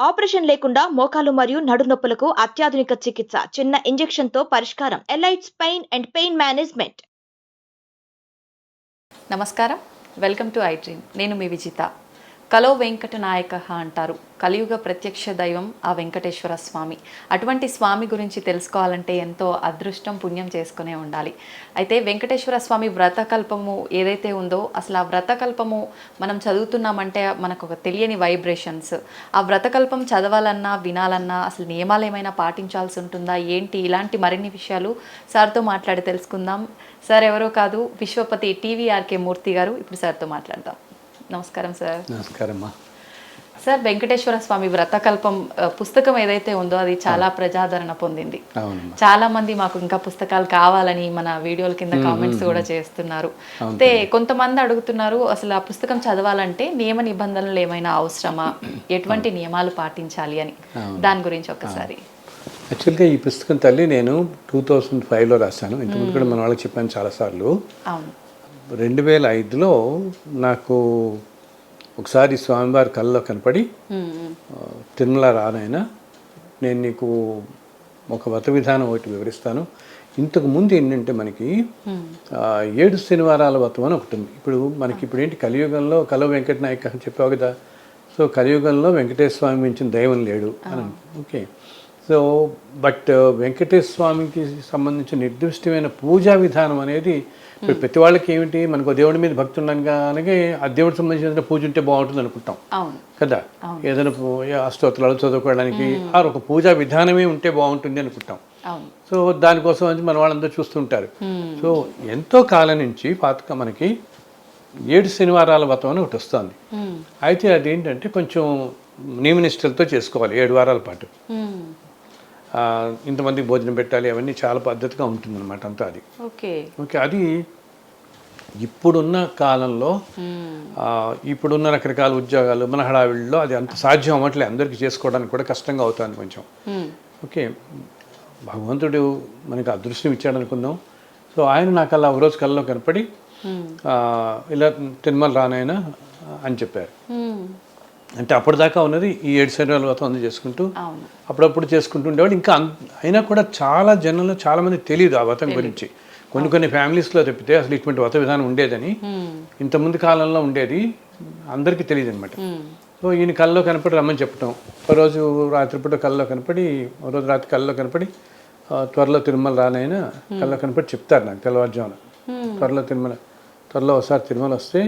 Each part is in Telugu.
ఆపరేషన్ లేకుండా మోకాలు మరియు నడునొప్పులకు అత్యాధునిక చికిత్స చిన్న ఇంజెక్షన్తో పరిష్కారం. Elites pain and pain management. నమస్కారం. Welcome to I dream. నేను మీ విజిత. కలో వెంకట నాయక అంటారు. కలియుగ ప్రత్యక్ష దైవం ఆ వెంకటేశ్వర స్వామి. అటువంటి స్వామి గురించి తెలుసుకోవాలంటే ఎంతో అదృష్టం పుణ్యం చేసుకునే ఉండాలి. అయితే వెంకటేశ్వర స్వామి వ్రతకల్పము ఏదైతే ఉందో అసలు ఆ వ్రతకల్పము మనం చదువుతున్నామంటే మనకు ఒక తెలియని వైబ్రేషన్స్ ఆ వ్రతకల్పం చదవాలన్నా వినాలన్నా అసలు నియమాలు ఏమైనా పాటించాల్సి ఉంటుందా? ఏంటి? ఇలాంటి మరిన్ని విషయాలు సార్తో మాట్లాడి తెలుసుకుందాం. సార్ ఎవరో కాదు విశ్వపతి టీవీఆర్కే మూర్తి గారు. ఇప్పుడు సార్తో మాట్లాడదాం. నమస్కారం సార్ నమస్కారమ్మా సార్ వెంకటేశ్వర స్వామి వ్రతకల్పం పుస్తకం ఏదైతే ఉందో అది చాలా ప్రజాదరణ పొందింది. చాలా మంది మాకు ఇంకా పుస్తకాలు కావాలని మన వీడియోల కింద కామెంట్స్ కూడా చేస్తున్నారు. అయితే కొంతమంది అడుగుతున్నారు అసలు ఆ పుస్తకం చదవాలంటే నియమ నిబంధనలు ఏమైనా అవసరమా? ఎటువంటి నియమాలు పాటించాలి అని. దాని గురించి ఒకసారి. యాక్చువల్గా ఈ పుస్తకం తల్లి నేను టూ థౌజండ్ ఫైవ్లో రాశాను. ఇంతకుముందు కూడా మన వాళ్ళకి చెప్పాను చాలాసార్లు. అవును. రెండు వేల ఐదులో నాకు ఒకసారి స్వామివారి కళ్ళలో కనపడి తిరుమల రానైనా నేను నీకు ఒక వ్రత విధానం ఒకటి వివరిస్తాను. ఇంతకు ముందు ఏంటంటే మనకి ఏడు శనివారాల వ్రతం అని ఒకటి ఉంది. ఇప్పుడు మనకి ఇప్పుడు ఏంటి కలియుగంలో కల వెంకట నాయక అని చెప్పావు కదా. సో కలియుగంలో వెంకటేశ్వర స్వామి మించిన దైవం లేడు అని ఓకే. సో బట్ వెంకటేశ్వర స్వామికి సంబంధించిన నిర్దిష్టమైన పూజా విధానం అనేది ఇప్పుడు ప్రతి వాళ్ళకి ఏమిటి? మనకు దేవుడి మీద భక్తి కానీ ఆ దేవుడికి సంబంధించిన పూజ ఉంటే బాగుంటుంది అనుకుంటాం. కదా? ఏదైనా అష్టోత్తరాలు చదువుకోవడానికి ఆ ఒక పూజా విధానమే ఉంటే బాగుంటుంది అనుకుంటాం. సో దానికోసం అని మన వాళ్ళందరూ చూస్తుంటారు. సో ఎంతో కాలం నుంచి పాతక మనకి ఏడు శనివారాల వ్రతం అని ఒకటి వస్తుంది. అయితే అదేంటంటే కొంచెం నియమనిష్టలతో చేసుకోవాలి ఏడు వారాల పాటు. ఇంతమందికి భోజనం పెట్టాలి అవన్నీ చాలా పద్ధతిగా ఉంటుందన్నమాట అంతా అది. ఓకే. ఓకే అది ఇప్పుడున్న కాలంలో ఇప్పుడున్న రకరకాల ఉద్యోగాలు మన హడావిడిలో అది అంత సాధ్యం అవ్వట్లే అందరికీ చేసుకోవడానికి కూడా కష్టంగా అవుతుంది కొంచెం. ఓకే భగవంతుడు మనకి అదృష్టం ఇచ్చాడు అనుకుందాం. సో ఆయన నాకు అలా ఒక రోజు కల్లో కనపడి ఇలా తిరుమల రానాయన అని చెప్పారు. అంటే అప్పటిదాకా ఉన్నది ఈ ఏడు శరీరాల వ్రతం అందు చేసుకుంటూ అప్పుడప్పుడు చేసుకుంటూ ఉండేవాళ్ళు ఇంకా అయినా కూడా చాలా జనంలో చాలా మంది తెలియదు ఆ వ్రతం గురించి. కొన్ని కొన్ని ఫ్యామిలీస్లో తప్పితే అసలు ఇటువంటి వ్రత విధానం ఉండేదని. ఇంతకుముందు కాలంలో ఉండేది అందరికీ తెలియదు అనమాట సో ఈయన కల్లో కనపడి రమ్మని చెప్పటం. ఒక రోజు రాత్రిపూట కల్లో కనపడి ఒక రోజు రాత్రి కల్లో కనపడి త్వరలో తిరుమల రానైనా కల్లో కనపడి చెప్తారు నాకు తెల్లవారుజామున. త్వరలో తిరుమల త్వరలో ఒకసారి తిరుమల వస్తే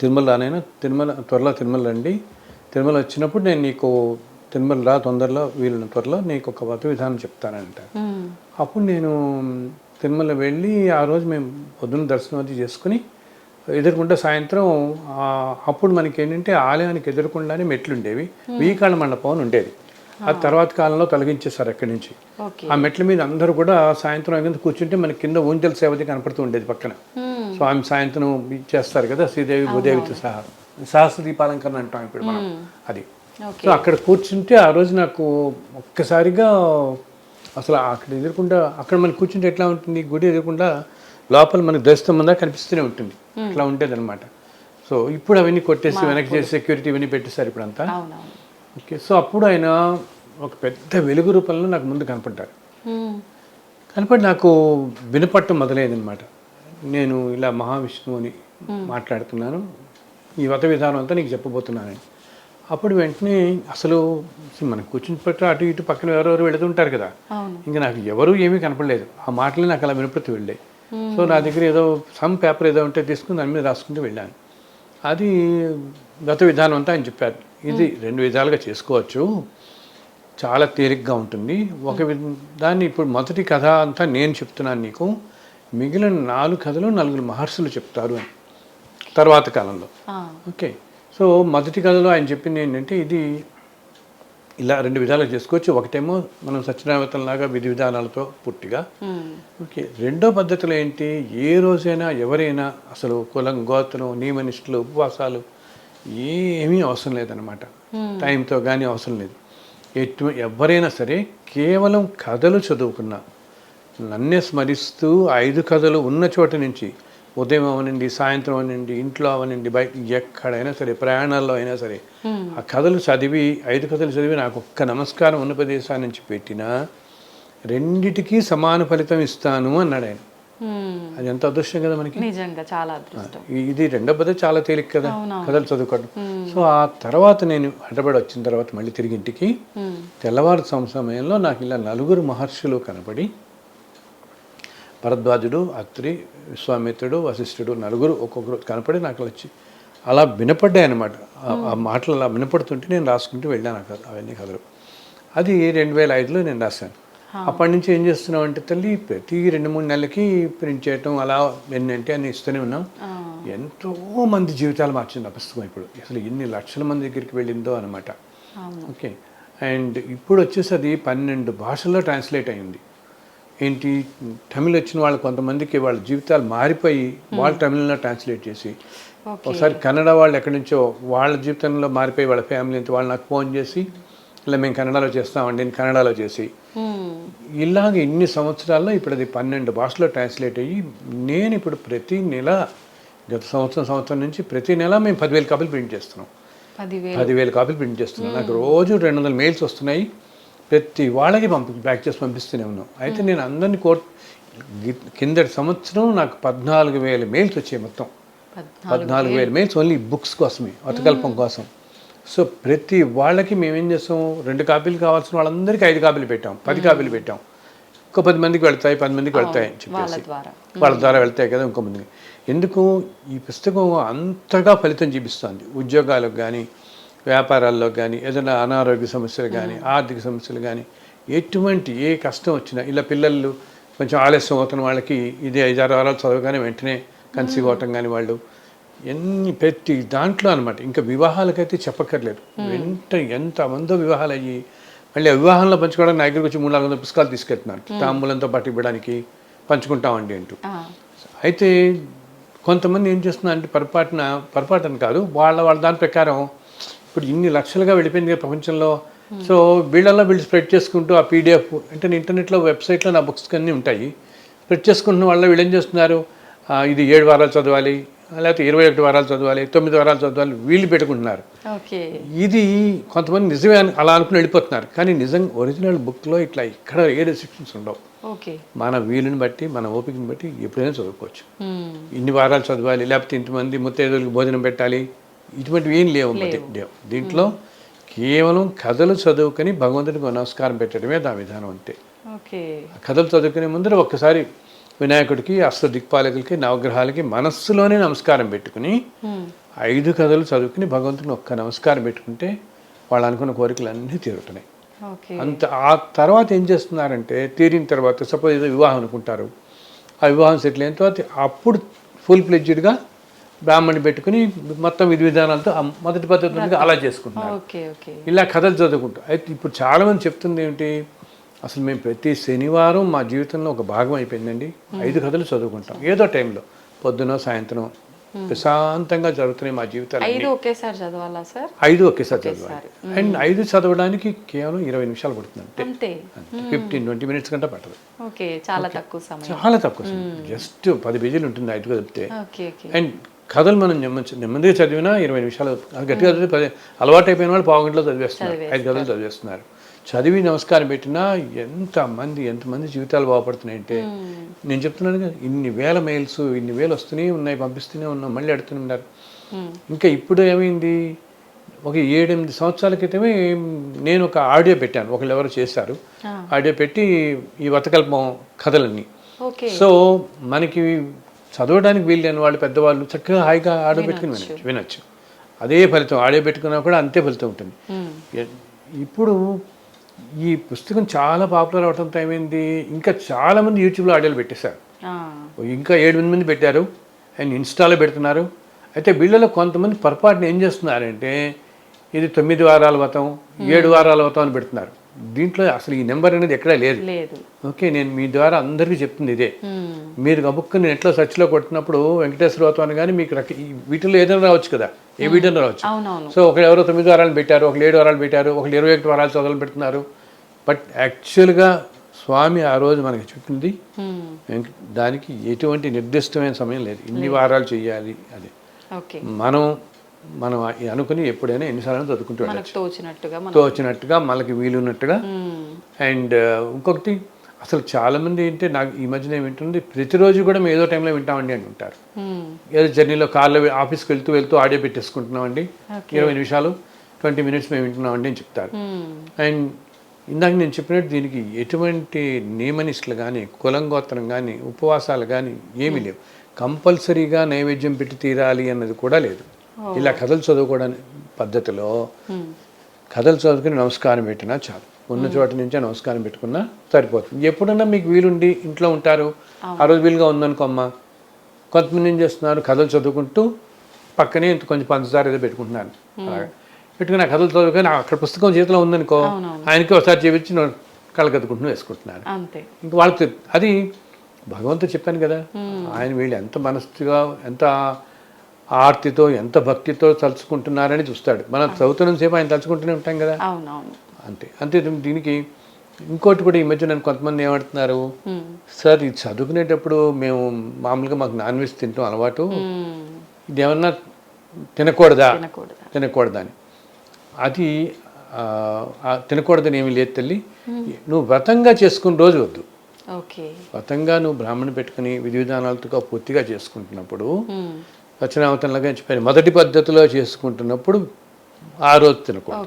తిరుమల రానైనా తిరుమల త్వరలో తిరుమల రండి తిరుమల వచ్చినప్పుడు నేను నీకు తిరుమల రా తొందరలో వీళ్ళని త్వరలో నీకు ఒక వ్రత విధానం చెప్తానంట. అప్పుడు నేను తిరుమల వెళ్ళి ఆ రోజు మేము పొద్దున్న దర్శనం అది చేసుకుని ఎదురుకుంటే సాయంత్రం అప్పుడు మనకి ఏంటంటే ఆలయానికి ఎదురుకుండానే మెట్లు ఉండేవి వీకాళ్ళ మండపం అని ఉండేది. ఆ. తర్వాత కాలంలో తొలగించేశారు అక్కడి నుంచి. ఆ మెట్ల మీద అందరూ కూడా సాయంత్రం కూర్చుంటే మనకి కింద ఊంజల్ సేవది కనపడుతూ ఉండేది పక్కన. స్వామి సాయంత్రం చేస్తారు కదా శ్రీదేవి భూదేవితో సహా. సహస్ర దీపాలంకరణ అంటాం ఇప్పుడు మనం. అది. సో అక్కడ కూర్చుంటే ఆ రోజు నాకు ఒక్కసారిగా అసలు అక్కడ ఎదురకుండా అక్కడ మనం కూర్చుంటే ఎట్లా ఉంటుంది? గుడి ఎదురకుండా లోపల మనకు దర్శనం కనిపిస్తూనే ఉంటుంది. అట్లా ఉంటుంది అనమాట సో ఇప్పుడు అవన్నీ కొట్టేసి వెనక్కి చేసి సెక్యూరిటీ ఇవన్నీ పెట్టేశారు ఇప్పుడు అంతా అవునవును. ఓకే. సో అప్పుడు ఆయన ఒక పెద్ద వెలుగు రూపంలో నాకు ముందు కనపడ్డారు. కనపడి నాకు వినపట్టం మొదలైందనమాట నేను ఇలా మహావిష్ణువు అని మాట్లాడుతున్నాను. ఈ వ్రత విధానం అంతా నీకు చెప్పబోతున్నానని అప్పుడు వెంటనే అసలు మనం కూర్చుని పట్టు అటు ఇటు పక్కన ఎవరెవరు వెళుతుంటారు కదా. ఇంకా నాకు ఎవరు ఏమీ కనపడలేదు. ఆ మాటలు నాకు అలా వినపడుతూ వెళ్ళాయి. సో నా దగ్గర ఏదో సమ్ పేపర్ ఏదో ఉంటే తీసుకుని దాని మీద రాసుకుంటూ వెళ్ళాను. అది గత విధానం అంతా ఆయన చెప్పారు. ఇది రెండు విధాలుగా చేసుకోవచ్చు. చాలా తేలిగ్గా ఉంటుంది. ఒక దాన్ని ఇప్పుడు మొదటి కథ అంతా నేను చెప్తున్నాను నీకు. మిగిలిన నాలుగు కథలు నలుగురు మహర్షులు చెప్తారు అని. తర్వాత కాలంలో. ఓకే. సో మొదటి కథలో ఆయన చెప్పింది ఏంటంటే ఇది ఇలా రెండు విధాలుగా చేసుకోవచ్చు. ఒకటేమో మనం సత్యనారాయణలాగా విధి విధానాలతో పూర్తిగా. Um, okay. రెండో పద్ధతిలో ఏంటి? ఏ రోజైనా ఎవరైనా అసలు కులం గోత్రం నియమనిష్టలు ఉపవాసాలు ఏమీ అవసరం లేదనమాట టైంతో కానీ అవసరం లేదు. ఎటు ఎవరైనా సరే కేవలం కథలు చదువుకున్నా నన్నే స్మరిస్తూ ఐదు కథలు ఉన్న చోట నుంచి ఉదయం అవనండి సాయంత్రం అవనండి ఇంట్లో అవనండి బయట ఎక్కడైనా సరే ప్రయాణాల్లో అయినా సరే ఆ కథలు చదివి ఐదు కథలు చదివి నాకు ఒక్క నమస్కారం ఉన్న ప్రదేశాన్ని నుంచి పెట్టినా రెండిటికి సమాన ఫలితం ఇస్తాను అన్నాడు ఆయన. అది ఎంత అదృష్టం కదా మనకి? నిజంగా చాలా అదృష్టం. ఇది రెండో పద్ధతి చాలా తేలిక కదా కథలు చదువుకోవడం. సో ఆ తర్వాత నేను హైదరాబాద్ వచ్చిన తర్వాత మళ్ళీ తిరిగి ఇంటికి. తెల్లవారు సమయంలో నాకు ఇలా నలుగురు మహర్షులు కనపడి భరద్వాజుడు అత్రి విశ్వామిత్రుడు వశిష్ఠుడు నలుగురు ఒక్కొక్కరు కనపడి నాకు వచ్చి అలా వినపడ్డాయి అనమాట ఆ మాటలు అలా వినపడుతుంటే నేను రాసుకుంటూ వెళ్ళాను కథ అవన్నీ కథలు. అది రెండు వేల ఐదులో నేను రాశాను. అప్పటి నుంచి ఏం చేస్తున్నాం అంటే తల్లి ప్రతి రెండు మూడు నెలలకి ప్రింట్ చేయటం అలా ఎన్నంటే అన్ని ఇస్తూనే ఉన్నాం. ఎంతో మంది జీవితాలు మార్చింది ఆ పుస్తకం ఇప్పుడు. అసలు ఎన్ని లక్షల మంది దగ్గరికి వెళ్ళిందో అనమాట ఓకే. అండ్ ఇప్పుడు వచ్చేసి అది పన్నెండు భాషల్లో ట్రాన్స్లేట్ అయింది ఏంటి? తమిళ్ వచ్చిన వాళ్ళు కొంతమందికి వాళ్ళ జీవితాలు మారిపోయి వాళ్ళు తమిళంలో ట్రాన్స్లేట్ చేసి. ఒకసారి కన్నడ వాళ్ళు ఎక్కడి నుంచో వాళ్ళ జీవితంలో మారిపోయి వాళ్ళ ఫ్యామిలీ అంతా వాళ్ళు నాకు ఫోన్ చేసి ఇలా మేము కన్నడలో చేస్తామండి నేను కన్నడలో చేసి. హ్మ్. ఇలాగ ఇన్ని సంవత్సరాల్లో ఇప్పుడు అది పన్నెండు భాషలో ట్రాన్స్లేట్ అయ్యి నేను ఇప్పుడు ప్రతి నెల గత సంవత్సరం సంవత్సరం నుంచి ప్రతి నెల మేము పదివేల కాపీలు ప్రింట్ చేస్తున్నాం. పదివేలు. పదివేల కాపీలు ప్రింట్ చేస్తున్నాం. నాకు రోజు రెండు వందల మెయిల్స్ వస్తున్నాయి. ప్రతి వాళ్ళకి పంపి ప్యాక్ చేసి పంపిస్తూనే ఉన్నాం. అయితే నేను అందరినీ గి- కిందటి సంవత్సరం నాకు పద్నాలుగు వేల మెయిల్స్ వచ్చాయి మొత్తం. పద్నాలుగు వేల మెయిల్స్ ఓన్లీ బుక్స్ కోసమే వతకల్పం కోసం. సో ప్రతి వాళ్ళకి మేమేం చేస్తాం? రెండు కాపీలు కావాల్సిన వాళ్ళందరికీ ఐదు కాపీలు పెట్టాం పది కాపీలు పెట్టాం. ఇంకో పది మందికి వెళ్తాయి పది మందికి వెళ్తాయి అని చెప్పేసి. వాళ్ళ ద్వారా వెళ్తాయి కదా ఇంకో మందికి. ఎందుకు? ఈ పుస్తకం అంతగా ఫలితం చూపిస్తుంది. ఉద్యోగాలకు కానీ వ్యాపారాల్లో కానీ ఏదైనా అనారోగ్య సమస్యలు కానీ ఆర్థిక సమస్యలు కానీ ఎటువంటి ఏ కష్టం వచ్చినా ఇలా పిల్లలు కొంచెం ఆలస్యం అవుతున్న వాళ్ళకి ఇది ఐదారు వారాలు చదవగానే వెంటనే కన్సీవ్ అవటం కానీ వాళ్ళు ఎన్ని ప్రతి దాంట్లో అనమాట ఇంకా వివాహాలకైతే చెప్పక్కర్లేదు. వెంట ఎంతమందో వివాహాలు అయ్యి మళ్ళీ ఆ వివాహంలో పంచుకోవడానికి నా దగ్గరికి వచ్చి మూడు నాలుగు వందల పుస్తకాలు తీసుకెళ్తున్నారు. తాంబూలంతో పాటు ఇవ్వడానికి పంచుకుంటామండి అంటూ. అయితే కొంతమంది ఏం చేస్తున్నారు అంటే పొరపాటున పొరపాటున కాదు వాళ్ళ వాళ్ళ దాని ప్రకారం ఇప్పుడు ఇన్ని లక్షలుగా వెళ్ళిపోయింది కదా ప్రపంచంలో. సో వీళ్ళల్లో వీళ్ళు స్ప్రెడ్ చేసుకుంటూ ఆ పీడిఎఫ్ అంటే ఇంటర్నెట్లో వెబ్సైట్లో నా బుక్స్ అన్నీ ఉంటాయి. స్ప్రెడ్ చేసుకుంటున్న వాళ్ళు వీళ్ళు ఏం చేస్తున్నారు? ఇది ఏడు వారాలు చదవాలి లేకపోతే ఇరవై ఒకటి వారాలు చదవాలి తొమ్మిది వారాలు చదవాలి వీళ్ళు పెట్టుకుంటున్నారు. ఇది కొంతమంది నిజమే అని అలా అనుకుని వెళ్ళిపోతున్నారు. కానీ నిజంగా ఒరిజినల్ బుక్లో ఇట్లా ఇక్కడ ఏ రెస్ట్రిక్షన్స్ ఉండవు. మన వీలుని బట్టి మన ఓపికని బట్టి ఎప్పుడైనా చదువుకోవచ్చు. ఇన్ని వారాలు చదవాలి లేకపోతే ఇంతమంది ముత్తైదులకు భోజనం పెట్టాలి ఇటువంటివి ఏం లేవు. దీంట్లో కేవలం కథలు చదువుకొని భగవంతుడికి నమస్కారం పెట్టడమే దా విధానం అంతే. కథలు చదువుకునే ముందర ఒక్కసారి వినాయకుడికి అష్ట దిక్పాలకులకి నవగ్రహాలకి మనస్సులోనే నమస్కారం పెట్టుకుని. ఐదు కథలు చదువుకుని భగవంతుని ఒక్క నమస్కారం పెట్టుకుంటే వాళ్ళు అనుకున్న కోరికలు అన్నీ తీరుతున్నాయి అంత ఆ తర్వాత ఏం చేస్తున్నారంటే తీరిన తర్వాత సపోజ్ ఏదో వివాహం అనుకుంటారు. ఆ వివాహం సెటిల్ అయిన తర్వాత అప్పుడు ఫుల్ ప్లెడ్జ్డ్గా బ్రాహ్మణి పెట్టుకుని మొత్తం విధి విధానాలతో మొదటి పద్ధతిగా అలా చేసుకుంటున్నారు. ఇలా కథలు చదువుకుంటాం. అయితే ఇప్పుడు చాలామంది చెప్తుంది ఏమిటి? అసలు మేము ప్రతి శనివారం మా జీవితంలో ఒక భాగం అయిపోయిందండి. ఐదు కథలు చదువుకుంటాం. ఏదో టైంలో పొద్దున సాయంత్రం ప్రశాంతంగా జరుగుతున్నాయి మా జీవితాలు ఐదు ఒకేసారి చదవాలా సార్? ఐదు ఒకేసారి చదవాలి. అండ్ ఐదు చదవడానికి కేవలం ఇరవై నిమిషాలు పడుతుంది అంతే. అంతే. ఫిఫ్టీన్ ట్వంటీ మినిట్స్ కంటే పట్టదు. ఓకే చాలా తక్కువ సమయం. చాలా తక్కువ జస్ట్ పది పేజీలు ఉంటుంది ఐదు చదివితే అండ్ కథలు మనం నెమ్మది నెమ్మదిగా చదివినా ఇరవై నిమిషాలు గట్టిగా చదివి పది అలవాటు అయిపోయిన వాళ్ళు పావు గంటలో చదివేస్తున్నారు. ఐదు కథలు చదివేస్తున్నారు. చదివి నమస్కారం పెట్టినా ఎంతమంది ఎంతమంది జీవితాలు బాగుపడుతున్నాయంటే నేను చెప్తున్నాను కదా ఇన్ని వేల మెయిల్స్ ఇన్ని వేలు వస్తూనే ఉన్నాయి పంపిస్తూనే ఉన్నాం మళ్ళీ అడుగుతూనే ఉన్నారు. ఇంకా ఇప్పుడు ఏమైంది? ఒక ఏడెనిమిది సంవత్సరాల క్రితమే నేను ఒక ఆడియో పెట్టాను. ఒకళ్ళు ఎవరు చేశారు. ఆడియో పెట్టి ఈ వతకల్పం కథలన్నీ. సో మనకి చదవడానికి వీల్లేని వాళ్ళు పెద్దవాళ్ళు చక్కగా హాయిగా ఆడియో పెట్టుకుని వినొచ్చు. వినొచ్చు. అదే ఫలితం. ఆడియో పెట్టుకున్నా కూడా అంతే ఫలితం ఉంటుంది. ఇప్పుడు ఈ పుస్తకం చాలా పాపులర్ అవడంతో ఏమైంది ఇంకా చాలామంది యూట్యూబ్లో ఆడియోలు పెట్టేశారు. ఇంకా ఏడు మంది మంది పెట్టారు. అండ్ ఇన్స్టాలో పెడుతున్నారు. అయితే వీళ్ళలో కొంతమంది పొరపాటున ఏం చేస్తున్నారంటే ఇది తొమ్మిది వారాల వ్రతం ఏడు వారాల వ్రతం అని పెడుతున్నారు. దీంట్లో అసలు ఈ నెంబర్ అనేది ఎక్కడా లేదు. ఓకే నేను మీ ద్వారా అందరికీ చెప్తుంది ఇదే. మీరు గబుక్కుని నెట్లో సెర్చ్లో కొట్టినప్పుడు వెంకటేశ్వర వ్రతం అని కానీ మీకు వీటిలో ఏదైనా రావచ్చు కదా? ఏ వీడియోలో రావచ్చు? సో ఒకళ్ళు ఎవరో తొమ్మిది వారాలు పెట్టారు ఒకళ్ళు ఏడు వారాలు పెట్టారు ఒకళ్ళు ఇరవై ఒకటి వారాలు చదవలు పెడుతున్నారు. బట్ యాక్చువల్గా స్వామి ఆ రోజు మనకి చెప్పింది దానికి ఎటువంటి నిర్దిష్టమైన సమయం లేదు. ఇన్ని వారాలు చేయాలి అది మనం మనం అనుకుని ఎప్పుడైనా ఎన్నిసార్లు చదువుకుంటూ తోచినట్టుగా మనం తోచినట్టుగా మనకి వీలున్నట్టుగా. అండ్ ఇంకొకటి అసలు చాలామంది ఏంటంటే నాకు ఈ మధ్యన ఏమింటుంది ప్రతిరోజు కూడా మేము ఏదో టైంలో వింటామండి అని ఉంటారు. ఏదో జర్నీలో కార్లో ఆఫీస్కి వెళ్తూ వెళ్తూ ఆడియో పెట్టేసుకుంటున్నామండి. ఇరవై నిమిషాలు ట్వంటీ మినిట్స్ మేము వింటున్నామండి అని చెప్తారు. అండ్ ఇందాక నేను చెప్పినట్టు దీనికి ఎటువంటి నియమనిష్టలు కానీ కులం గోత్రం కానీ ఉపవాసాలు కానీ ఏమీ లేవు. కంపల్సరీగా నైవేద్యం పెట్టి తీరాలి అన్నది కూడా లేదు. ఇలా కథలు చదువుకోవడానికి పద్ధతిలో. కథలు చదువుకుని నమస్కారం పెట్టినా చాలు. ఉన్న చోట నుంచే నమస్కారం పెట్టుకున్నా సరిపోతుంది. ఎప్పుడన్నా మీకు వీలుండి ఇంట్లో ఉంటారు? ఆ రోజు వీలుగా ఉందనుకో అమ్మ. కొంతమంది ఏం చేస్తున్నారు? కథలు చదువుకుంటూ పక్కనే ఇంత కొంచెం పంచదార ఏదో పెట్టుకుంటున్నారు. అలాగా. పెట్టుకుని ఆ కథలు చదువుకొని అక్కడ పుస్తకం చేతిలో ఉందనుకో ఆయనకి ఒకసారి చేపించి కళ్ళకద్దుకుంటూ వేసుకుంటున్నారు. అంతే. ఇంక వాళ్ళకి అది భగవంతుడు చెప్పాను కదా. ఆయన వీళ్ళు ఎంత మనస్సుగా ఎంత ఆర్తితో ఎంత భక్తితో తలుచుకుంటున్నారని చూస్తాడు. మనం చదువుతున్నంత సేపు ఆయన తలుచుకుంటూనే ఉంటాం కదా. అంతే. అంతే దీనికి ఇంకోటి కూడా ఈ మధ్య నన్ను కొంతమంది ఏమంటున్నారు. సార్ ఇది చదువుకునేటప్పుడు మేము మామూలుగా మాకు నాన్ వెజ్ తింటాం అలవాటు. ఇది ఏమన్నా తినకూడదా? తినకూడదు? అని. అది తినకూడదని ఏమీ లేదు తల్లి. నువ్వు వ్రతంగా చేసుకున్న రోజు వద్దు. ఓకే. వ్రతంగా నువ్వు బ్రాహ్మణ పెట్టుకుని విధి విధానాలతో పూర్తిగా చేసుకుంటున్నప్పుడు రచనావతంలాగా చెప్పాను. మొదటి పద్ధతిలో చేసుకుంటున్నప్పుడు ఆ రోజు తినకూడదు.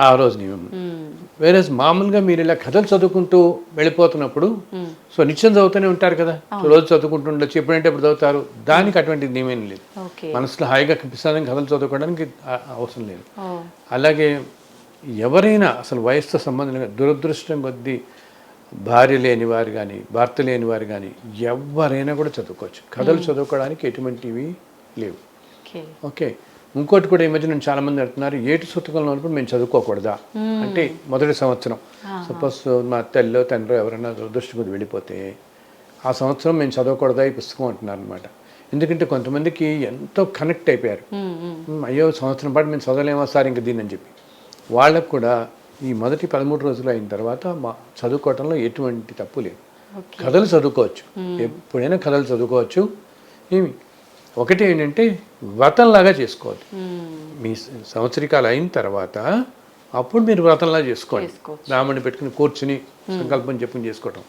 ఆ రోజు నియమం. వేరే మామూలుగా మీరు ఇలా కథలు చదువుకుంటూ వెళ్ళిపోతున్నప్పుడు సో నిత్యం చదువుతూనే ఉంటారు కదా? రోజు చదువుకుంటూ ఉండొచ్చు. ఎప్పుడంటే అప్పుడు చదువుతారు. దానికి అటువంటి నియమం లేదు. మనసులో హాయిగా ప్రసాదం కథలు చదువుకోవడానికి అవసరం లేదు. అలాగే ఎవరైనా అసలు వయసుతో సంబంధం దురదృష్టం కొద్దీ భార్య లేని వారు కానీ భర్త లేని వారు కానీ ఎవరైనా కూడా చదువుకోవచ్చు. కథలు చదువుకోవడానికి ఎటువంటివి లేవు. ఓకే. ఇంకోటి కూడా ఈ మధ్య నేను చాలా మంది అంటున్నారు ఏటి సుతకంలో ఉన్నప్పుడు మేము చదువుకోకూడదా? అంటే మొదటి సంవత్సరం. సపోజ్ మా తల్లిలో తండ్రి ఎవరైనా దురదృష్టి కొద్ది వెళ్ళిపోతే ఆ సంవత్సరం మేము చదవకూడదా ఈ పుస్తకం అంటున్నారు అనమాట ఎందుకంటే కొంతమందికి ఎంతో కనెక్ట్ అయిపోయారు. "మ్, అయ్యో సంవత్సరం పాటు మేము చదవలేమా సార్ ఇంక దీని అని చెప్పి. వాళ్ళకు కూడా ఈ మొదటి పదమూడు రోజులు అయిన తర్వాత మా చదువుకోవటంలో ఎటువంటి తప్పు లేదు. కథలు చదువుకోవచ్చు. ఎప్పుడైనా కథలు చదువుకోవచ్చు. ఏమి? ఒకటి ఏంటంటే వ్రతంలాగా చేసుకోవాలి. మీ సంవత్సరికాలు అయిన తర్వాత అప్పుడు మీరు వ్రతంలా చేసుకోండి. రాముడిని పెట్టుకుని కూర్చుని సంకల్పం చెప్పుకుని చేసుకోవటం.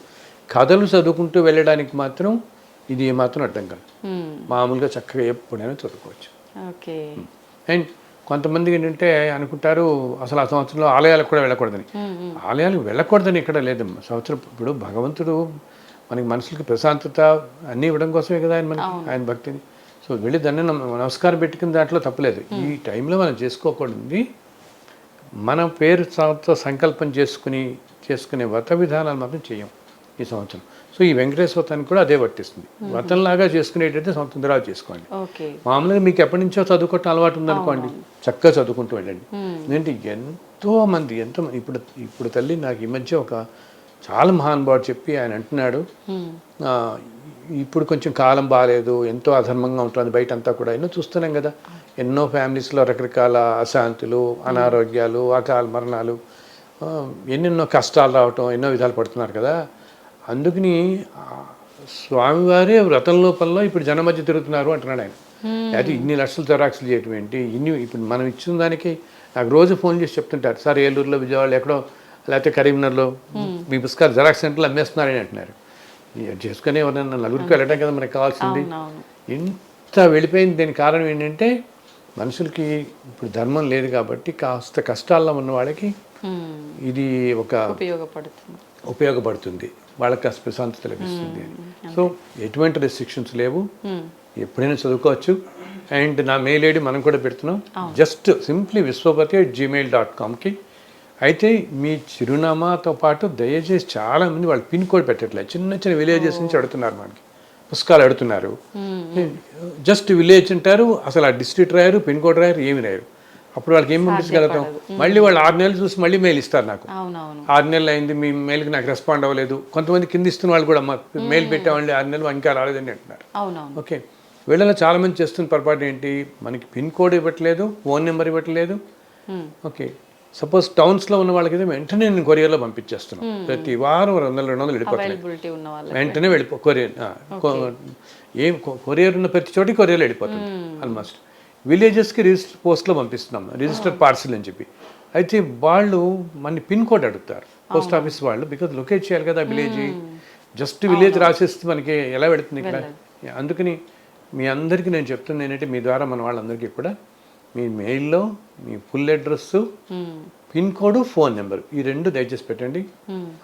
కథలు చదువుకుంటూ వెళ్ళడానికి మాత్రం ఇది ఏమాత్రం అర్థం కాదు. మ్మ్. మామూలుగా చక్కగా ఎప్పుడైనా చదువుకోవచ్చు. ఓకే. అండ్ కొంతమంది ఏంటంటే అనుకుంటారు అసలు ఆ సంవత్సరంలో ఆలయాలకు కూడా వెళ్ళకూడదని. ఆలయాలకు వెళ్ళకూడదని ఇక్కడ లేదు. సంవత్సరం ఇప్పుడు భగవంతుడు మనకి మనసులకి ప్రశాంతత అన్నీ ఇవ్వడం కోసమే కదా ఆయన మనకి ఆయన భక్తిని. సో వెళ్ళి దాన్ని నమ- నమస్కారం పెట్టుకున్న దాంట్లో తప్పలేదు. ఈ టైంలో మనం చేసుకోకూడదు మన పేరు సంకల్పం చేసుకుని చేసుకునే వ్రత విధానాలు మాత్రం చేయం ఈ సంవత్సరం. సో ఈ వెంకటేశ్వర వ్రతానికి కూడా అదే వర్తిస్తుంది. వ్రతంలాగా చేసుకునేటైతే సంవత్సరం తర్వాత చేసుకోండి మామూలుగా మీకు ఎప్పటి నుంచో చదువుకోవటం అలవాటు ఉందనుకోండి చక్కగా చదువుకుంటూ వెళ్ళండి. ఎందుకంటే ఎంతో మంది ఎంతో మంది ఇప్పుడు ఇప్పుడు తల్లి నాకు ఈ మధ్య ఒక చాలా మహానుభావుడు చెప్పి ఆయన అంటున్నాడు. ఇప్పుడు కొంచెం కాలం బాగాలేదు ఎంతో అధర్మంగా ఉంటుంది బయట అంతా కూడా. ఎన్నో చూస్తున్నాం కదా. ఎన్నో ఫ్యామిలీస్లో రకరకాల అశాంతులు అనారోగ్యాలు అకాల మరణాలు ఎన్నెన్నో కష్టాలు రావటం ఎన్నో విధాలు పడుతున్నారు కదా. అందుకని స్వామివారే వ్రతం లోపల ఇప్పుడు జనం మధ్య తిరుగుతున్నారు అంటున్నాడు ఆయన. అయితే ఇన్ని లక్షలు జెరాక్స్లు చేయటం ఏంటి? ఇన్ని ఇప్పుడు మనం ఇచ్చిన దానికి నాకు రోజు ఫోన్ చేసి చెప్తుంటారు. సార్ ఏలూరులో విజయవాడలో ఎక్కడో లేకపోతే కరీంనగర్లో మీ పుస్తకాలు జెరాక్స్ సెంటర్లో అమ్మేస్తున్నారని అంటున్నారు. చేసుకుని ఎవరైనా నలుగురికి వెళ్ళడం కదా మనకు కావాల్సింది. ఇంత వెళ్ళిపోయింది దీనికి కారణం ఏంటంటే మనుషులకి ఇప్పుడు ధర్మం లేదు కాబట్టి కాస్త కష్టాల్లో ఉన్న వాళ్ళకి. ఇది ఒక ఉపయోగపడుతుంది. ఉపయోగపడుతుంది. వాళ్ళకి కాస్త ప్రశాంతత లభిస్తుంది. అని సో ఎటువంటి రెస్ట్రిక్షన్స్ లేవు. ఎప్పుడైనా చదువుకోవచ్చు. అండ్ నా మెయిల్ ఐడి మనం కూడా పెడుతున్నాం. Just simply Vishwapathi at gmail dot కామ్కి అయితే మీ చిరునామాతో పాటు దయచేసి చాలామంది వాళ్ళు పిన్ కోడ్ పెట్టట్లేదు. చిన్న చిన్న విలేజెస్ నుంచి అడుగుతున్నారు మనకి. పుస్తకాలు అడుగుతున్నారు. జస్ట్ విలేజ్ అంటారు. అసలు ఆ డిస్ట్రిక్ట్ రాయరు పిన్ కోడ్ రాయరు ఏమి రాయరు. అప్పుడు వాళ్ళకి ఏం పంపించగలుగుతాం? మళ్ళీ వాళ్ళు ఆరు నెలలు చూసి మళ్ళీ మెయిల్ ఇస్తారు నాకు. ఆరు నెలలు అయింది మీ మెయిల్కి నాకు రెస్పాండ్ అవ్వలేదు. కొంతమంది కింద ఇస్తున్న వాళ్ళు కూడా మెయిల్ పెట్టామండి ఆరు నెలలు ఇంకా రాలేదని అంటున్నారు. ఓకే. వీళ్ళలో చాలా మంది చేస్తున్న పొరపాటు ఏంటి? మనకి పిన్ కోడ్ ఇవ్వట్లేదు ఫోన్ నెంబర్ ఇవ్వట్లేదు. ఓకే. సపోజ్ టౌన్స్లో ఉన్న వాళ్ళకైతే వెంటనే నేను కొరియర్లో పంపించేస్తున్నాను. ప్రతి వారం రెండు వందలు రెండు వందలు వెళ్ళిపోతున్నాయి. వెంటనే వెళ్ళిపో కొరియర్ ఏం కొరియర్ ఉన్న ప్రతి చోటి కొరియర్లో వెళ్ళిపోతుంది ఆల్మోస్ట్ విలేజెస్కి రిజిస్టర్ పోస్ట్లో పంపిస్తున్నాం. రిజిస్టర్ పార్సిల్ అని చెప్పి. అయితే వాళ్ళు మన పిన్ కోడ్ అడుగుతారు. పోస్ట్ ఆఫీస్ వాళ్ళు. బికాజ్ లొకేట్ చేయాలి కదా విలేజ్. జస్ట్ విలేజ్ రాసేస్తే మనకి ఎలా పెడుతుంది ఇక్కడ? అందుకని మీ అందరికీ నేను చెప్తుంది ఏంటంటే మీ ద్వారా మన వాళ్ళందరికీ కూడా మీ మెయిల్లో మీ full address pin code phone number ఈ రెండు దయచేసి పెట్టండి.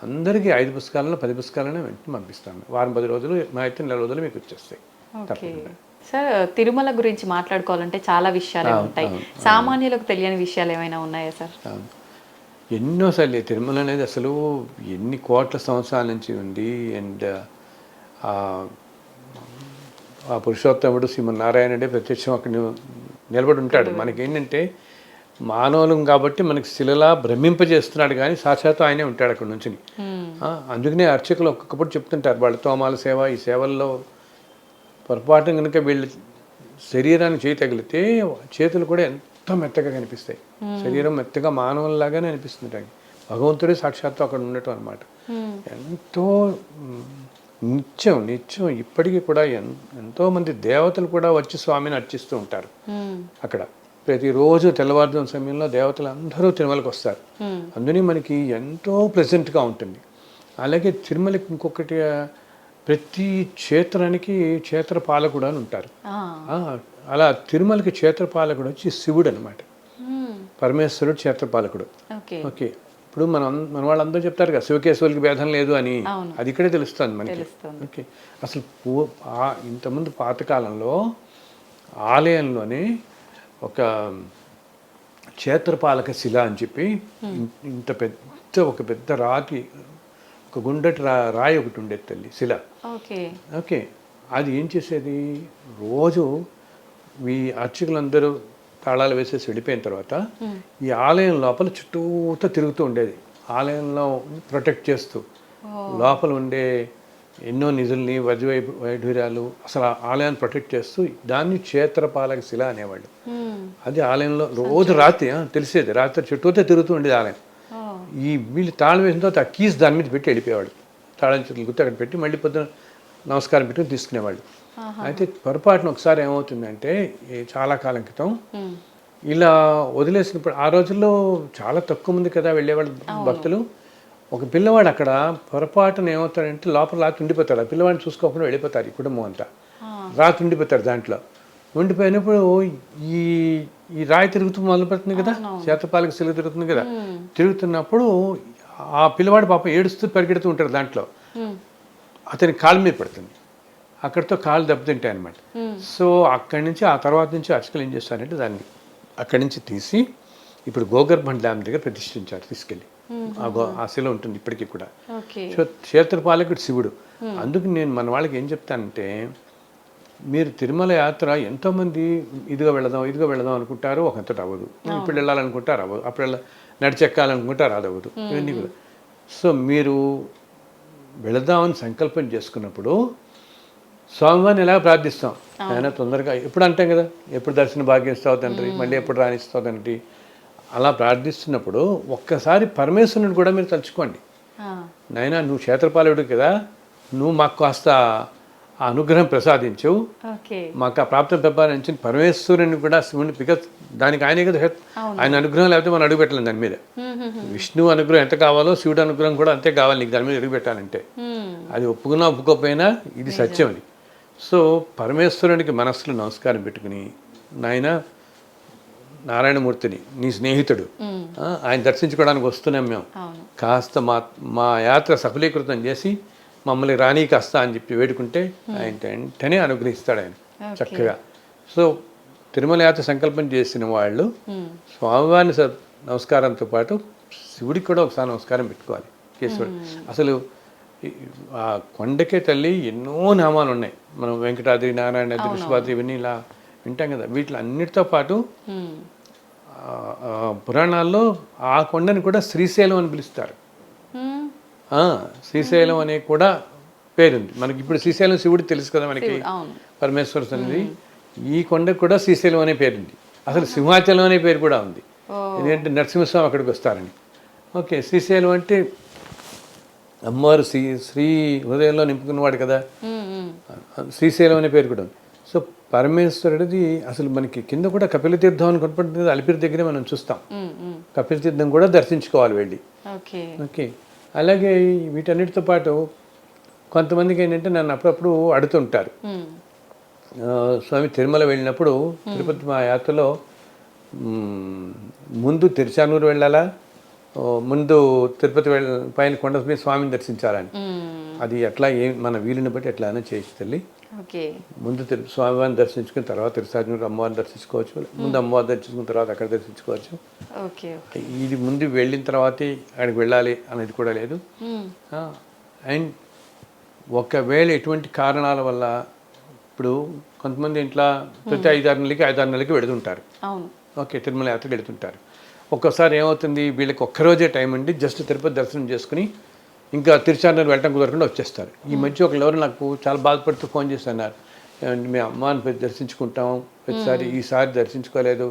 అందరికీ ఐదు పుస్తకాలను పది పుస్తకాలను వెంటనే పంపిస్తాను. వారం పది రోజులు మా అయితే నెల రోజులు మీకు వచ్చేస్తాయి. ఓకే. సార్ తిరుమల గురించి మాట్లాడుకోవాలంటే చాలా విషయాలే ఉంటాయి. సామాన్యులకు తెలియని విషయాలు ఏమైనా ఉన్నాయా సార్. ఎన్నోసార్లు తిరుమల అనేది అసలు ఎన్ని కోట్ల సంవత్సరాల నుంచి ఉంది. అండ్ ఆ పురుషోత్తముడు శ్రీమన్నారాయణుడే ప్రత్యక్షం అక్కడ నిలబడి ఉంటాడు. మనకి ఏంటంటే మానవులం కాబట్టి మనకి శిలలా భ్రమింపజేస్తున్నాడు కానీ సాక్షాత్తు ఆయనే ఉంటాడు అక్కడ నుంచి అందుకనే అర్చకులు ఒక్కొక్కప్పుడు చెప్తుంటారు వాళ్ళ తోమాల సేవ ఈ సేవల్లో పొరపాటు కనుక వీళ్ళ శరీరానికి చేయి తగిలితే చేతులు కూడా ఎంతో మెత్తగా కనిపిస్తాయి. శరీరం మెత్తగా మానవుల్లాగానే అనిపిస్తుంది ఆయనకి. భగవంతుడే సాక్షాత్తు అక్కడ ఉండటం అనమాట ఎంతో నిత్యం నిత్యం ఇప్పటికీ కూడా ఎంతో మంది దేవతలు కూడా వచ్చి స్వామిని అర్చిస్తూ ఉంటారు. అక్కడ ప్రతిరోజు తెల్లవారుజాము సమయంలో దేవతలు అందరూ తిరుమలకు వస్తారు. అందుకని మనకి ఎంతో ప్లెజెంట్గా ఉంటుంది. అలాగే తిరుమలకి ఇంకొకటి ప్రతి క్షేత్రానికి క్షేత్రపాలకుడు అని ఉంటారు. అలా తిరుమలకి క్షేత్రపాలకుడు వచ్చి శివుడు అనమాట. పరమేశ్వరుడు క్షేత్రపాలకుడు. ఓకే. ఓకే. ఇప్పుడు మనం మన వాళ్ళందరూ చెప్తారు కదా శివకేశ్వరులకి భేదం లేదు అని. అది ఇక్కడే తెలుస్తుంది మనకి. ఓకే. అసలు పూ ఇంతకుముందు పాతకాలంలో ఆలయంలోనే ఒక క్షేత్రపాలక శిల అని చెప్పి ఇంత పెద్ద ఒక పెద్ద రాతి ఒక గుండటి రా రాయి ఒకటి ఉండేది తల్లి శిల. ఓకే. ఓకే. అది ఏం చేసేది? రోజు ఈ అర్చకులందరూ తాళాలు వేసేసి వెళ్ళిపోయిన తర్వాత ఈ ఆలయం లోపల చుట్టూతో తిరుగుతూ ఉండేది. ఆలయంలో ప్రొటెక్ట్ చేస్తూ లోపల ఉండే ఎన్నో నిధుల్ని వజ్ర వైఢూర్యాలు అసలు ఆలయాన్ని ప్రొటెక్ట్ చేస్తూ దాన్ని క్షేత్రపాలక శిల అనేవాళ్ళు. అది ఆలయంలో రోజు రాత్రి తెలిసేది. రాత్రి చుట్టూతో తిరుగుతూ ఉండేది ఆలయం. ఈ వీళ్ళు తాళం వేసిన తర్వాత ఆ కీస్ దాని మీద పెట్టి వెళ్ళిపోయేవాడు తాళం చేతులు గుర్తు అక్కడ పెట్టి మళ్ళీ పొద్దున నమస్కారం పెట్టుకుని తీసుకునేవాళ్ళు. అయితే పొరపాటున ఒకసారి ఏమవుతుందంటే చాలా కాలం క్రితం. ఇలా వదిలేసినప్పుడు ఆ రోజుల్లో చాలా తక్కువ మంది కదా వెళ్ళేవాళ్ళు భక్తులు. ఒక పిల్లవాడు అక్కడ పొరపాటున ఏమవుతాడంటే లోపల రాత్రి ఉండిపోతాడు. ఆ పిల్లవాడిని చూసుకోకుండా వెళ్ళిపోతారు ఈ కుటుంబం అంతా. రాత్రి ఉండిపోతారు దాంట్లో. ఉండిపోయినప్పుడు ఈ ఈ రాయి తిరుగుతూ మొదలు పెడుతుంది కదా? చేతపాలకి సిలుగు తిరుగుతుంది కదా? తిరుగుతున్నప్పుడు ఆ పిల్లవాడు పాప ఏడుస్తూ పరిగెడుతూ ఉంటాడు దాంట్లో. అతని కాలు మీద పడుతుంది. అక్కడితో కాలు దెబ్బతింటాయి అనమాట సో అక్కడి నుంచి ఆ తర్వాత నుంచి అర్చకులు ఏం చేస్తారంటే దాన్ని అక్కడి నుంచి తీసి ఇప్పుడు గోగర్భం డ్యామ్ దగ్గర ప్రతిష్ఠించారు తీసుకెళ్ళి. ఆ గో ఆ శిల ఉంటుంది ఇప్పటికీ కూడా. క్షేత్రపాలకుడు శివుడు. అందుకు నేను మన వాళ్ళకి ఏం చెప్తానంటే మీరు తిరుమల యాత్ర ఎంతోమంది ఇదిగా వెళదాం ఇదిగా వెళదాం అనుకుంటారు ఒకంతట అవ్వదు. ఇప్పుడు వెళ్ళాలనుకుంటారు అవ్వదు అప్పుడు అది అవ్వదు ఇవన్నీ కూడా. సో మీరు వెళదామని సంకల్పం చేసుకున్నప్పుడు స్వామివారిని ఎలా ప్రార్థిస్తాం? ఆయన తొందరగా ఎప్పుడు అంటాం కదా ఎప్పుడు దర్శన భాగ్యం ఇస్తావు తండ్రి మళ్ళీ ఎప్పుడు రాణిస్తావు తండ్రి అలా ప్రార్థిస్తున్నప్పుడు ఒక్కసారి పరమేశ్వరుని కూడా మీరు తలుచుకోండి. నాయనా నువ్వు క్షేత్రపాలుడు కదా నువ్వు మాకు కాస్త ఆ అనుగ్రహం ప్రసాదించు. మాకు ఆ ప్రాప్తం పెంపాలని పరమేశ్వరుని కూడా శివుని బికాస్ దానికి ఆయనే కదా. ఆయన అనుగ్రహం లేకపోతే మనం అడుగు పెట్టలేం దాని మీద. విష్ణువు అనుగ్రహం ఎంత కావాలో శివుడు అనుగ్రహం కూడా అంతే కావాలి నీకు దాని మీద అడుగు పెట్టాలంటే మ్మ్. అది ఒప్పుకున్నా ఒప్పుకోకపోయినా ఇది సత్యం అది. సో పరమేశ్వరునికి మనస్సులో నమస్కారం పెట్టుకుని నాయన నారాయణమూర్తిని నీ స్నేహితుడు. ఆయన దర్శించుకోవడానికి వస్తున్నాం మేము. కాస్త మా మా యాత్ర సఫలీకృతం చేసి మమ్మల్ని రాణి కాస్త అని చెప్పి వేడుకుంటే ఆయన వెంటనే అనుగ్రహిస్తాడు ఆయన చక్కగా. సో తిరుమల యాత్ర సంకల్పం చేసిన వాళ్ళు స్వామివారిని నమస్కారంతో పాటు శివుడికి కూడా ఒకసారి నమస్కారం పెట్టుకోవాలి కేశవుడు. అసలు ఆ కొండకే తల్లి ఎన్నో నామాలు ఉన్నాయి. మనం వెంకటాద్రి నారాయణ దృష్పాద్రి ఇవన్నీ ఇలా వింటాం కదా. వీటి అన్నిటితో పాటు పురాణాల్లో ఆ కొండని కూడా శ్రీశైలం అని పిలుస్తారు. శ్రీశైలం అనే కూడా పేరుంది. మనకి ఇప్పుడు శ్రీశైలం శివుడు తెలుసు కదా మనకి? పరమేశ్వర సన్నిధి ఈ కొండకు కూడా శ్రీశైలం అనే పేరుంది. అసలు సింహాచలం అనే పేరు కూడా ఉంది. ఎందుకంటే నరసింహస్వామి అక్కడికి వస్తారని. ఓకే శ్రీశైలం అంటే అమ్మవారు శ్రీ శ్రీ హృదయంలో నింపుకున్నవాడు కదా. శ్రీశైలం అనే పేరు కూడా ఉంది. సో పరమేశ్వరుడిది అసలు మనకి కింద కూడా కపిల తీర్థం అని కనపడుతుంది. అలిపిరి దగ్గరే మనం చూస్తాం. కపిల తీర్థం కూడా దర్శించుకోవాలి వెళ్ళి. ఓకే. అలాగే వీటన్నిటితో పాటు కొంతమందికి ఏంటంటే నన్ను అప్పుడప్పుడు ఆ, స్వామి తిరుమల వెళ్ళినప్పుడు తిరుపతి మా యాత్రలో ముందు తిరుచానూరు వెళ్ళాలా? ముందు తిరుపతి వెళ్ళ పైన కొండ స్వామిని దర్శించాలని. అది ఎట్లా ఏం మన వీలుని బట్టి ఎట్లా అయినా చేయొచ్చు తల్లి. ఓకే. ముందు స్వామివారిని దర్శించుకుని తర్వాత తిరుచానూరు అమ్మవారిని దర్శించుకోవచ్చు. ముందు అమ్మవారిని దర్శించుకున్న తర్వాత అక్కడ దర్శించుకోవచ్చు. ఓకే ఇది ముందు వెళ్ళిన తర్వాతే అక్కడికి వెళ్ళాలి అనేది కూడా లేదు. అండ్ ఒకవేళ ఎటువంటి కారణాల వల్ల ఇప్పుడు కొంతమంది ఇంట్లో ప్రతి ఐదారు నెలలకి ఐదారు నెలలకి వెళుతుంటారు ఓకే తిరుమల యాత్రకు వెళుతుంటారు. ఒక్కోసారి ఏమవుతుంది? వీళ్ళకి ఒక్కరోజే టైం అండి జస్ట్ తిరుపతి దర్శనం చేసుకుని ఇంకా తిరుచానూరు వెళ్ళటం కుదరకుండా వచ్చేస్తారు. ఈ మధ్య ఒకళ్ళు ఎవరు నాకు చాలా బాధపడుతూ ఫోన్ చేస్తున్నారు "ఏమండి, మేము అమ్మని పెద్ద దర్శించుకుంటాం. ప్రతిసారి ఈసారి దర్శించుకోలేదు.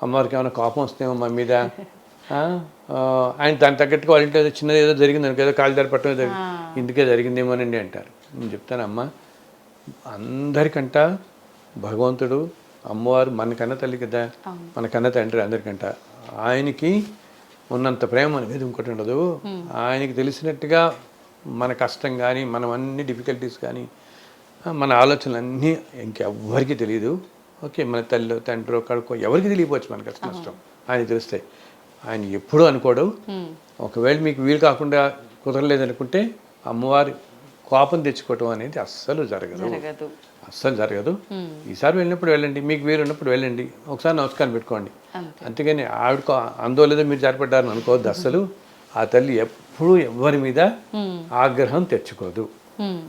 అమ్మవారికి ఏమైనా కోపం వస్తేమో మా మీద. ఆయన దానికి తగ్గట్టుగా వాళ్ళ ఇంట్లో ఏదో చిన్నది ఏదో జరిగింది అనుకో ఏదో కాలు దారి పట్టడం జరిగింది. ఇందుకే జరిగిందేమోనండి అంటారు. నేను చెప్తానమ్మా అందరికంట భగవంతుడు అమ్మవారు మన కన్న తల్లి కదా. మన కన్న తండ్రి అందరికంట. ఆయనకి ఉన్నంత ప్రేమ మన మీద ఇంకోటి ఉండదు. ఆయనకి తెలిసినట్టుగా మన కష్టం కానీ మనం అన్ని డిఫికల్టీస్ కానీ మన ఆలోచనలు అన్నీ ఇంకెవ్వరికి తెలియదు ఓకే మన తల్లి తండ్రి కడుకో ఎవరికి తెలియపోవచ్చు మన కష్ట నష్టం. ఆయన తెలుస్తాయి. ఆయన ఎప్పుడూ అనుకోడు. ఒకవేళ మీకు వీలు కాకుండా కుదరలేదనుకుంటే అమ్మవారి కోపం తెచ్చుకోవటం అనేది అస్సలు జరగదు. అస్సలు జరగదు. ఈసారి వెళ్ళినప్పుడు వెళ్ళండి మీకు వీలు ఉన్నప్పుడు వెళ్ళండి. ఒకసారి నమస్కారం పెట్టుకోండి. అంతే. అంతేగాని ఆవిడకో ఆందోళన మీరు జారిపడ్డారని అనుకోవద్దు అస్సలు. ఆ తల్లి ఎప్పుడూ ఎవరి మీద ఆగ్రహం తెచ్చుకోదు. ఉమ్.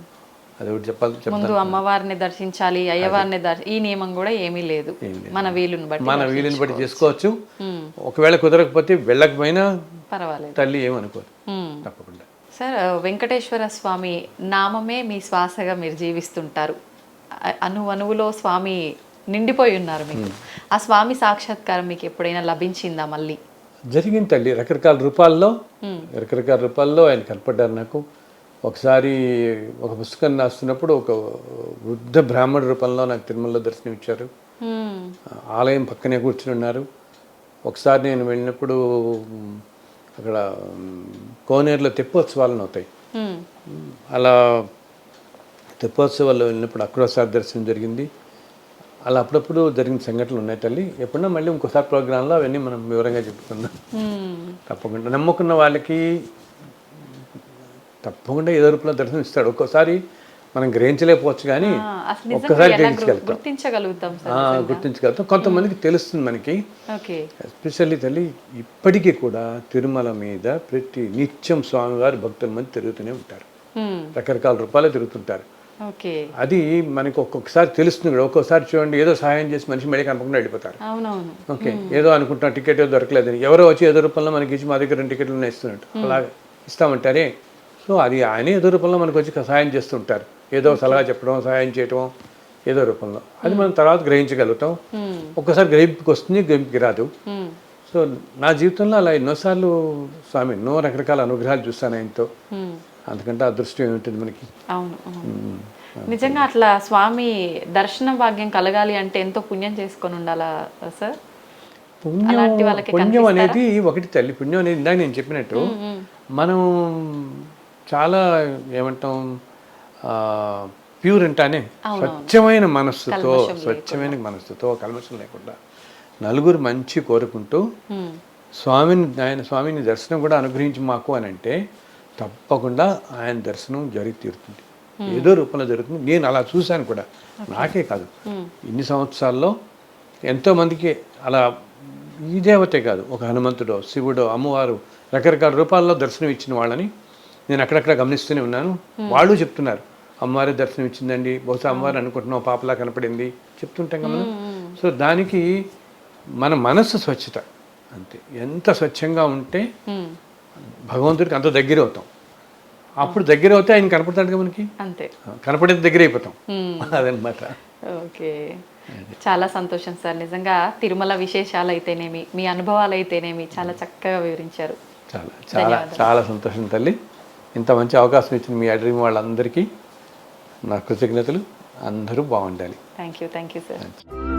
అది ఒకటి చెప్పాలి ముందు అమ్మవారిని దర్శించాలి అయ్యవారిని ఈ నియమం కూడా ఏమీ లేదు. మన వీలుని బట్టి మన వీలుని బట్టి చేసుకోవచ్చు. ఒకవేళ కుదరకపోతే వెళ్ళకపోయినా పర్వాలేదు. తల్లి ఏమనుకోదు. తప్పకుండా. సార్ వెంకటేశ్వర స్వామి నామమే మీ శ్వాసగా మీరు జీవిస్తుంటారు. అణు అణువులో స్వామి నిండిపోయి ఉన్నారు మీకు. ఆ స్వామి సాక్షాత్కారం మీకు ఎప్పుడైనా లభించిందా మళ్ళీ? జరిగింది తల్లి. రకరకాల రూపాల్లో రకరకాల రూపాల్లో ఆయన కనపడ్డారు నాకు. ఒకసారి ఒక పుస్తకం రాస్తున్నప్పుడు ఒక వృద్ధ బ్రాహ్మణ రూపంలో నాకు తిరుమలలో దర్శనం ఇచ్చారు. ఆలయం పక్కనే కూర్చుని ఉన్నారు. ఒకసారి నేను వెళ్ళినప్పుడు అక్కడ కోనేరులో తెప్పోత్సవాలను అవుతాయి. అలా తెప్పోత్సవాల్లో వెళ్ళినప్పుడు అక్రోసారి దర్శనం జరిగింది. అలా అప్పుడప్పుడు జరిగిన సంఘటనలు ఉన్నాయి తల్లి. ఎప్పుడన్నా మళ్ళీ ఇంకోసారి ప్రోగ్రాంలో అవన్నీ మనం వివరంగా చెప్పుకుందాం. తప్పకుండా నమ్ముకున్న వాళ్ళకి తప్పకుండా ఏదో రూపంలో దర్శనం ఇస్తాడు. ఒక్కోసారి మనం గ్రహించలేకపోవచ్చు కానీ ఒక్కసారి గ్రహించగలుగుతాం. గుర్తించగలుగుతాం కొంతమందికి తెలుస్తుంది మనకి. ఎస్పెషల్లీ తల్లి ఇప్పటికీ కూడా తిరుమల మీద ప్రతి నిత్యం స్వామివారి భక్తుల మంది తిరుగుతూనే ఉంటారు. రకరకాల రూపాయలు తిరుగుతుంటారు. అది మనకి ఒక్కొక్కసారి తెలుస్తుంది కూడా. ఒక్కొక్కసారి చూడండి ఏదో సహాయం చేసి మనిషి మళ్ళీ కనపకుండా వెళ్ళిపోతారు. ఓకే. ఏదో అనుకుంటాం టికెట్ ఏదో దొరకలేదని. ఎవరో వచ్చి ఏదో రూపంలో మనకి ఇచ్చి మా దగ్గర రెండు టికెట్లు ఇస్తున్నట్టు. అలా ఇస్తామంటారే? సో అది ఆయన ఏదో రూపంలో మనకు వచ్చి సహాయం చేస్తుంటారు. ఏదో సలహా చెప్పడం సహాయం చేయటం ఏదో రూపంలో. అది మనం తర్వాత గ్రహించగలుగుతాం. ఒక్కసారి గ్రహింపుకి వస్తుంది గ్రహింపుకి రాదు. సో నా జీవితంలో అలా ఎన్నోసార్లు స్వామి ఎన్నో రకరకాల అనుగ్రహాలు చూస్తాను ఆయనతో. అందుకంటే అదృష్టం ఏమిటంది మనకి? అవును. నిజంగా అట్లా స్వామి దర్శన భాగ్యం కలగాలి అంటే ఎంతో పుణ్యం చేసుకొని ఉండాలా సార్? పుణ్యం పుణ్యం అనేది ఒకటి తల్లి పుణ్యం అనేది ఇందాక నేను చెప్పినట్టు మనం చాలా ఏమంటాం ప్యూర్ అంటానే? స్వచ్ఛమైన మనస్సుతో స్వచ్ఛమైన మనస్సుతో కల్మషం లేకుండా నలుగురు మంచి కోరుకుంటూ. స్వామిని ఆయన స్వామిని దర్శనం కూడా అనుగ్రహించి మాకు అని అంటే తప్పకుండా ఆయన దర్శనం జరిగి తీరుతుంది. ఏదో రూపంలో జరుగుతుంది. నేను అలా చూశాను కూడా. నాకే కాదు. ఇన్ని సంవత్సరాల్లో ఎంతోమందికి అలా ఈ దేవతే కాదు. ఒక హనుమంతుడో శివుడో అమ్మవారు రకరకాల రూపాల్లో దర్శనం ఇచ్చిన వాళ్ళని నేను అక్కడక్కడ గమనిస్తూనే ఉన్నాను. వాళ్ళు చెప్తున్నారు అమ్మవారి దర్శనం ఇచ్చిందండి. బహుశా అమ్మవారు అనుకుంటున్నాం పాపలా కనపడింది. చెప్తుంటాం కదా. సో దానికి మన మనస్సు స్వచ్ఛత అంతే. ఎంత స్వచ్ఛంగా ఉంటే. భగవంతుడికి అంత దగ్గర అవుతాం. అప్పుడు దగ్గర అవుతే ఆయన కనపడతాడు కదా మనకి? అంతే. కనపడేది దగ్గర అయిపోతాం. అదనమాట. ఓకే. చాలా సంతోషం సార్. నిజంగా తిరుమల విశేషాలు అయితేనేమి మీ అనుభవాలు అయితేనేమి చాలా చక్కగా వివరించారు. చాలా చాలా చాలా సంతోషం తల్లి. ఇంత మంచి అవకాశం ఇచ్చిన మీ అడ్రీమ్ వాళ్ళందరికీ నా కృతజ్ఞతలు. అందరూ బాగుండాలి. Thank you thank you sir